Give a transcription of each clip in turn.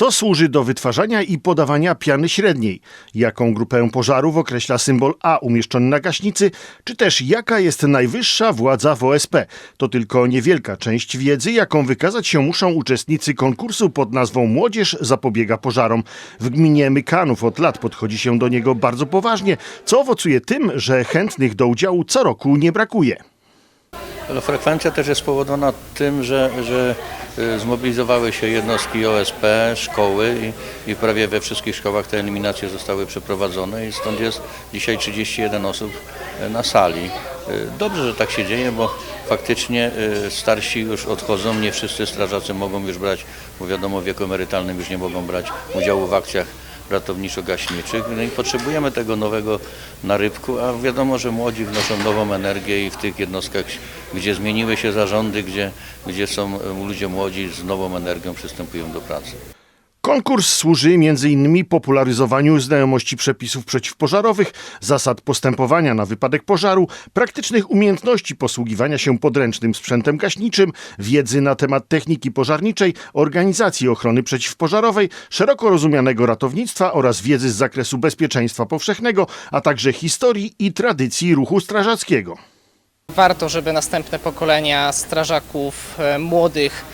Co służy do wytwarzania i podawania piany średniej? Jaką grupę pożarów określa symbol A umieszczony na gaśnicy? Czy też jaka jest najwyższa władza w OSP? To tylko niewielka część wiedzy, jaką wykazać się muszą uczestnicy konkursu pod nazwą Młodzież zapobiega pożarom. W gminie Mykanów od lat podchodzi się do niego bardzo poważnie, co owocuje tym, że chętnych do udziału co roku nie brakuje. Ale frekwencja też jest spowodowana tym, że, że y, zmobilizowały się jednostki OSP, szkoły i, i prawie we wszystkich szkołach te eliminacje zostały przeprowadzone i stąd jest dzisiaj 31 osób y, na sali. Y, Dobrze, że tak się dzieje, bo faktycznie starsi już odchodzą, nie wszyscy strażacy mogą już brać, bo wiadomo w wieku emerytalnym już nie mogą brać udziału w akcjach ratowniczo-gaśniczych. No i potrzebujemy tego nowego narybku, a wiadomo, że młodzi wnoszą nową energię i w tych jednostkach, gdzie zmieniły się zarządy, gdzie, gdzie są ludzie młodzi z nową energią przystępują do pracy. Konkurs służy m.in. popularyzowaniu znajomości przepisów przeciwpożarowych, zasad postępowania na wypadek pożaru, praktycznych umiejętności posługiwania się podręcznym sprzętem gaśniczym, wiedzy na temat techniki pożarniczej, organizacji ochrony przeciwpożarowej, szeroko rozumianego ratownictwa oraz wiedzy z zakresu bezpieczeństwa powszechnego, a także historii i tradycji ruchu strażackiego. Warto, żeby następne pokolenia strażaków, e, młodych,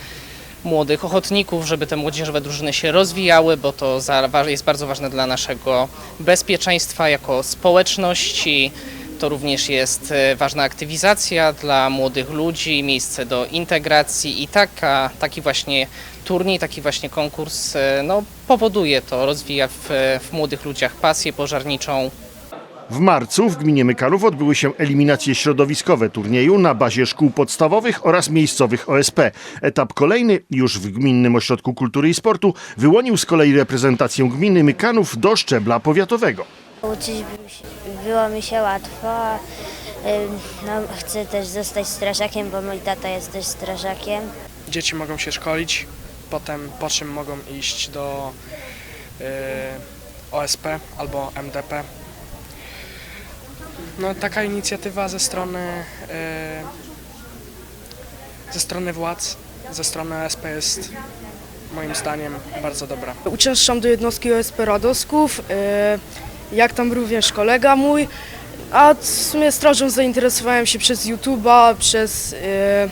młodych ochotników, żeby te młodzieżowe drużyny się rozwijały, bo to jest bardzo ważne dla naszego bezpieczeństwa jako społeczności. To również jest e, ważna aktywizacja dla młodych ludzi, miejsce do integracji i taka, taki właśnie turniej, taki właśnie konkurs e, no, powoduje to, rozwija w, w młodych ludziach pasję pożarniczą, W marcu w gminie Mykalów odbyły się eliminacje środowiskowe turnieju na bazie szkół podstawowych oraz miejscowych OSP. Etap kolejny, już w Gminnym Ośrodku Kultury i Sportu, wyłonił z kolei reprezentację gminy Mykanów do szczebla powiatowego. Uczyć było mi się łatwo. No, chcę też zostać strażakiem, bo mój tata jest też strażakiem. dzieci mogą się szkolić, potem po czym mogą iść do y, OSP albo MDP. No, taka inicjatywa ze strony y, ze strony władz, ze strony OSP jest moim zdaniem bardzo dobra. Uczęszczam do jednostki OSP Radosków, e, jak tam również kolega mój, a w sumie strażą zainteresowałem się przez YouTube'a, przez e,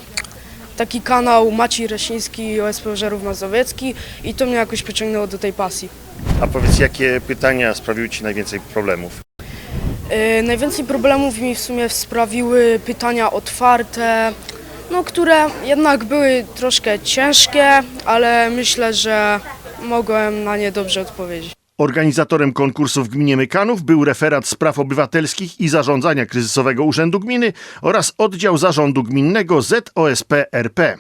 taki kanał Maciej Rasiński OSP Żarów Mazowiecki i to mnie jakoś pociągnęło do tej pasji. A powiedz, jakie pytania sprawiły Ci najwięcej problemów? E, Najwięcej problemów mi w sumie sprawiły pytania otwarte, no, które jednak były troszkę ciężkie, ale myślę, że mogłem na nie dobrze odpowiedzieć. Organizatorem konkursu w gminie Mykanów był referat spraw obywatelskich i zarządzania kryzysowego Urzędu Gminy oraz oddział zarządu gminnego ZOSP RP.